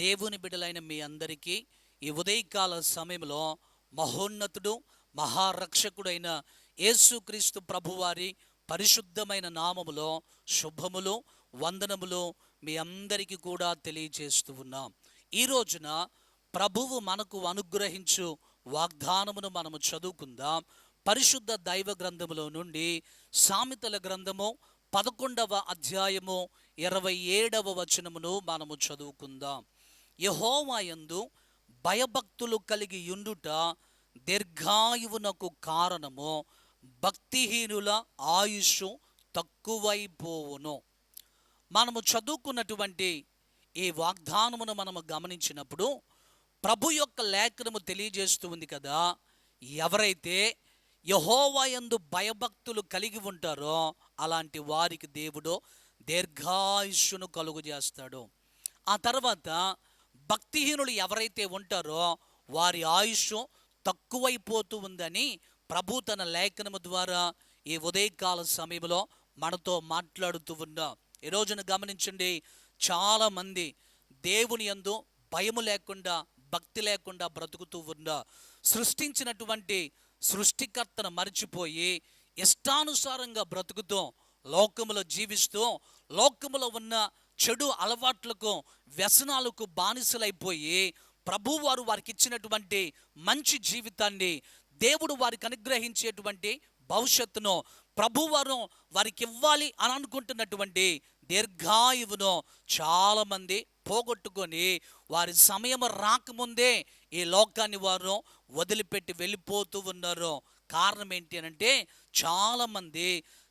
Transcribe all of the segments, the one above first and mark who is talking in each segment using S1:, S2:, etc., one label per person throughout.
S1: దేవుని బిడ్డలైన మీ అందరికీ ఈ ఉదయకాల సమయంలో మహోన్నతుడు మహారక్షకుడైన యేసుక్రీస్తు ప్రభువారి పరిశుద్ధమైన నామములో శుభములు వందనములు మీ అందరికీ కూడా తెలియజేస్తూ ఉన్నాం. ఈ రోజున ప్రభువు మనకు అనుగ్రహించు వాగ్దానమును మనము చదువుకుందాం. పరిశుద్ధ దైవ గ్రంథములో నుండి సామెతల గ్రంథము పదకొండవ అధ్యాయము ఇరవై ఏడవ వచనమును మనము చదువుకుందాం. యహోవాయందు భయభక్తులు కలిగి ఉండుట దీర్ఘాయువునకు కారణము. భక్తిహీనుల ఆయుష్ తక్కువైపోవును. మనము చదువుకున్నటువంటి ఈ వాగ్దానమును మనము గమనించినప్పుడు ప్రభు యొక్క లేఖనము తెలియజేస్తూ ఉంది కదా. ఎవరైతే యహోవాయందు భయభక్తులు కలిగి ఉంటారో అలాంటి వారికి దేవుడు దీర్ఘాయుష్యును కలుగు చేస్తాడు ఆ తర్వాత భక్తిహీనులు ఎవరైతే ఉంటారో వారి ఆయుష్ తక్కువైపోతూ ఉందని ప్రభు తన లేఖనము ద్వారా ఈ ఉదయకాల సమయంలో మనతో మాట్లాడుతూ ఉన్నా. ఈ రోజున గమనించండి చాలామంది దేవుని యందు భయము లేకుండా భక్తి లేకుండా బ్రతుకుతూ ఉన్నా సృష్టించినటువంటి సృష్టికర్తను మర్చిపోయి ఇష్టానుసారంగా బ్రతుకుతూ లోకములో జీవిస్తూ లోకములో ఉన్న చెడు అలవాట్లకు వ్యసనాలకు బానిసలైపోయి ప్రభు వారు వారికి ఇచ్చినటువంటి మంచి జీవితాన్ని దేవుడు వారికి అనుగ్రహించేటువంటి భవిష్యత్తును ప్రభువారు వారికి ఇవ్వాలి అని అనుకుంటున్నటువంటి దీర్ఘాయువును చాలామంది పోగొట్టుకొని వారి సమయం రాకముందే ఈ లోకాన్ని వారు వదిలిపెట్టి వెళ్ళిపోతూ ఉన్నారు. కారణం ఏంటి అని అంటే చాలామంది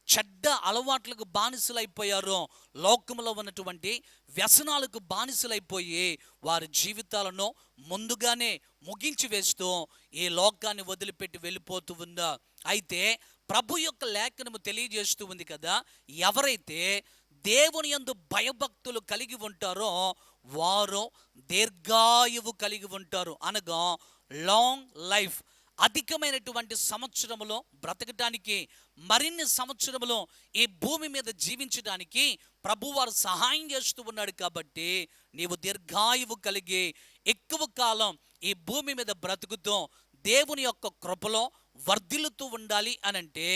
S1: చెడ్డ అలవాట్లకు బానిసలైపోయారో. లోకంలో ఉన్నటువంటి వ్యసనాలకు బానిసలైపోయి వారి జీవితాలను ముందుగానే ముగించి వేస్తూ ఈ లోకాన్ని వదిలిపెట్టి వెళ్ళిపోతూ ఉందా అయితే ప్రభు యొక్క లేఖనము తెలియజేస్తూ ఉంది కదా ఎవరైతే దేవుని యందు భయభక్తులు కలిగి ఉంటారో వారు దీర్ఘాయువు కలిగి ఉంటారు. అనగా లాంగ్ లైఫ్ అధికమైనటువంటి సంవత్సరములో బ్రతకటానికి మరిన్ని సంవత్సరములో ఈ భూమి మీద జీవించడానికి ప్రభువారు సహాయం చేస్తూ ఉన్నాడు కాబట్టి నీవు దీర్ఘాయువు కలిగి ఎక్కువ కాలం ఈ భూమి మీద బ్రతుకుతూ దేవుని యొక్క కృపలో వర్ధిల్లుతూ ఉండాలి అనంటే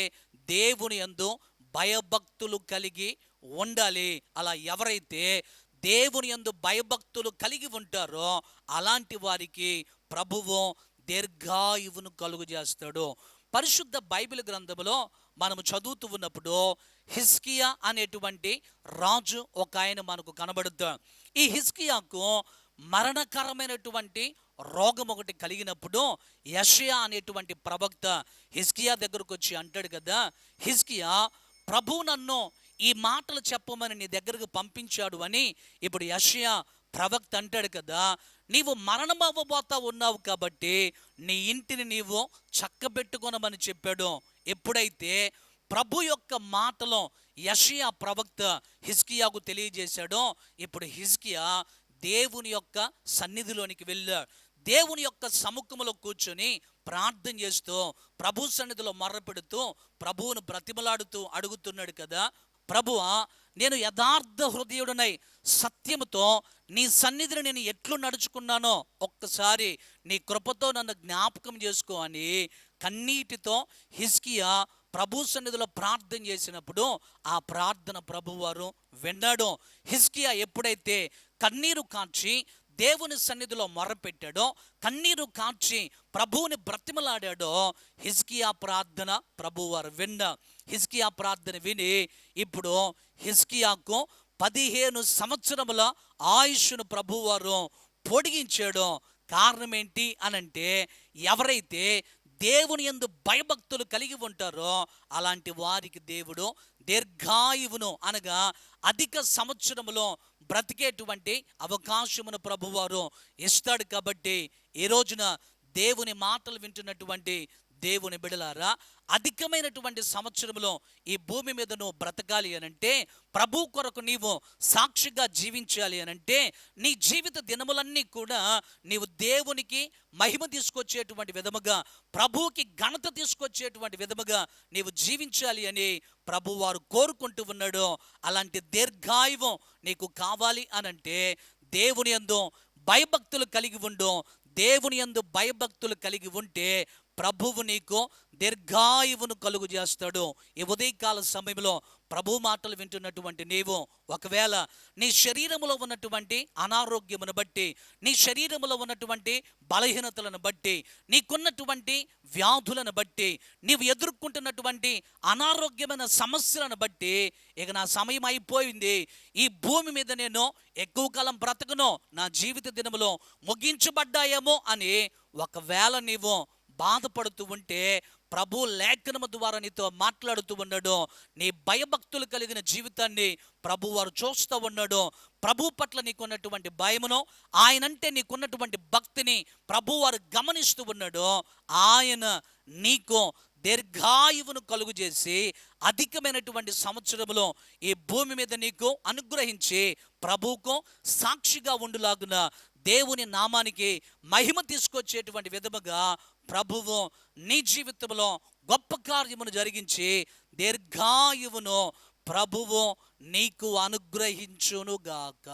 S1: దేవుని యందు భయభక్తులు కలిగి ఉండాలి. అలా ఎవరైతే దేవుని యందు భయభక్తులు కలిగి ఉంటారో అలాంటి వారికి ప్రభువు దీర్ఘాయువును కలుగు చేస్తాడు పరిశుద్ధ బైబిల్ గ్రంథంలో మనము చదువుతూ ఉన్నప్పుడు హిస్కియా అనేటువంటి రాజు ఒక ఆయన మనకు కనబడుతాడు ఈ హిస్కియాకు మరణకరమైనటువంటి రోగం ఒకటి కలిగినప్పుడు యషయా అనేటువంటి ప్రవక్త హిస్కియా దగ్గరకు వచ్చి అంటాడు కదా హిస్కియా ప్రభు నన్ను ఈ మాటలు చెప్పమని నీ దగ్గరకు పంపించాడు అని ఇప్పుడు యషయా ప్రవక్త అంటాడు కదా నీవు మరణమవ్వబోతా ఉన్నావు కాబట్టి నీ ఇంటిని నీవు చక్కబెట్టుకొనమని చెప్పాడు. ఎప్పుడైతే ప్రభు యొక్క మాటలో యషియా ప్రవక్త హిస్కియాకు తెలియజేశాడో ఇప్పుడు హిస్కియా దేవుని యొక్క సన్నిధిలోనికి వెళ్ళాడు. దేవుని యొక్క సముఖములో కూర్చొని ప్రార్థన చేస్తూ ప్రభు సన్నిధిలో మర్రపెడుతూ ప్రభువును బ్రతిమలాడుతూ అడుగుతున్నాడు కదా ప్రభువా నేను యథార్థ హృదయుడనై సత్యముతో నీ సన్నిధిని నేను ఎట్లు నడుచుకున్నానో ఒక్కసారి నీ కృపతో నన్ను జ్ఞాపకం చేసుకో అని కన్నీటితో హిస్కియా ప్రభు సన్నిధిలో ప్రార్థన చేసినప్పుడు ఆ ప్రార్థన ప్రభువారు విన్నాడు. హిస్కియా ఎప్పుడైతే కన్నీరు కాచి దేవుని సన్నిధిలో మొరపెట్టాడో కన్నీరు కాచి ప్రభువుని బ్రతిమలాడాడో హిజ్కియా ప్రార్థన ప్రభువారు విన్న హిజ్కియా ప్రార్థన విని ఇప్పుడు హిజ్కియాకు పదిహేను సంవత్సరముల ఆయుష్ను ప్రభువారు పొడిగించాడో. కారణం ఏంటి అనంటే ఎవరైతే దేవుని ఎందు భయభక్తులు కలిగి ఉంటారో అలాంటి వారికి దేవుడు దీర్ఘాయువును అనగా అధిక సంవత్సరములో బ్రతికేటువంటి అవకాశమును ప్రభువారు ఇస్తాడు కాబట్టి ఈ రోజున దేవుని మాటలు వింటున్నటువంటి దేవుని బిడలారా అధికమైనటువంటి సంవత్సరంలో ఈ భూమి మీద నువ్వు బ్రతకాలి అనంటే ప్రభు కొరకు నీవు సాక్షిగా జీవించాలి అనంటే నీ జీవిత దినములన్నీ కూడా నీవు దేవునికి మహిమ తీసుకొచ్చేటువంటి విధముగా ప్రభువుకి ఘనత తీసుకొచ్చేటువంటి విధముగా నీవు జీవించాలి అని ప్రభు వారు కోరుకుంటూ ఉన్నాడు. అలాంటి దీర్ఘాయువం నీకు కావాలి అనంటే దేవుని యందు భయభక్తులు కలిగి ఉండు. దేవుని యందు భయభక్తులు కలిగి ఉంటే ప్రభువు నీకు దీర్ఘాయువును కలుగు చేస్తాడు. ఈ ఉదయకాల సమయంలో ప్రభు మాటలు వింటున్నటువంటి నీవు ఒకవేళ నీ శరీరములో ఉన్నటువంటి అనారోగ్యమును బట్టి నీ శరీరములో ఉన్నటువంటి బలహీనతలను బట్టి నీకున్నటువంటి వ్యాధులను బట్టి నీవు ఎదుర్కొంటున్నటువంటి అనారోగ్యమైన సమస్యలను బట్టి ఇక నా సమయం అయిపోయింది. ఈ భూమి మీద నేను ఎక్కువ కాలం బ్రతకను నా జీవిత దినములో ముగించబడ్డాయేమో అని ఒకవేళ నీవు బాధపడుతూ ఉంటే ప్రభు లేఖనము ద్వారా నీతో మాట్లాడుతూ ఉన్నాడు. నీ భయభక్తులు కలిగిన జీవితాన్ని ప్రభు వారు చూస్తూ ఉన్నాడు. ప్రభు పట్ల నీకున్నటువంటి భయమును ఆయనంటే నీకున్నటువంటి భక్తిని ప్రభు వారు గమనిస్తూ ఉన్నాడు. ఆయన నీకు దీర్ఘాయువును కలుగు చేసి అధికమైనటువంటి సంవత్సరములో ఈ భూమి మీద నీకు అనుగ్రహించి ప్రభువుకు సాక్షిగా ఉండులాగున దేవుని నామానికి మహిమ తీసుకొచ్చేటువంటి విధముగా ప్రభువు నీ జీవితంలో గొప్ప కార్యమును జరిగించి దీర్ఘాయువును ప్రభువు నీకు అనుగ్రహించునుగాక.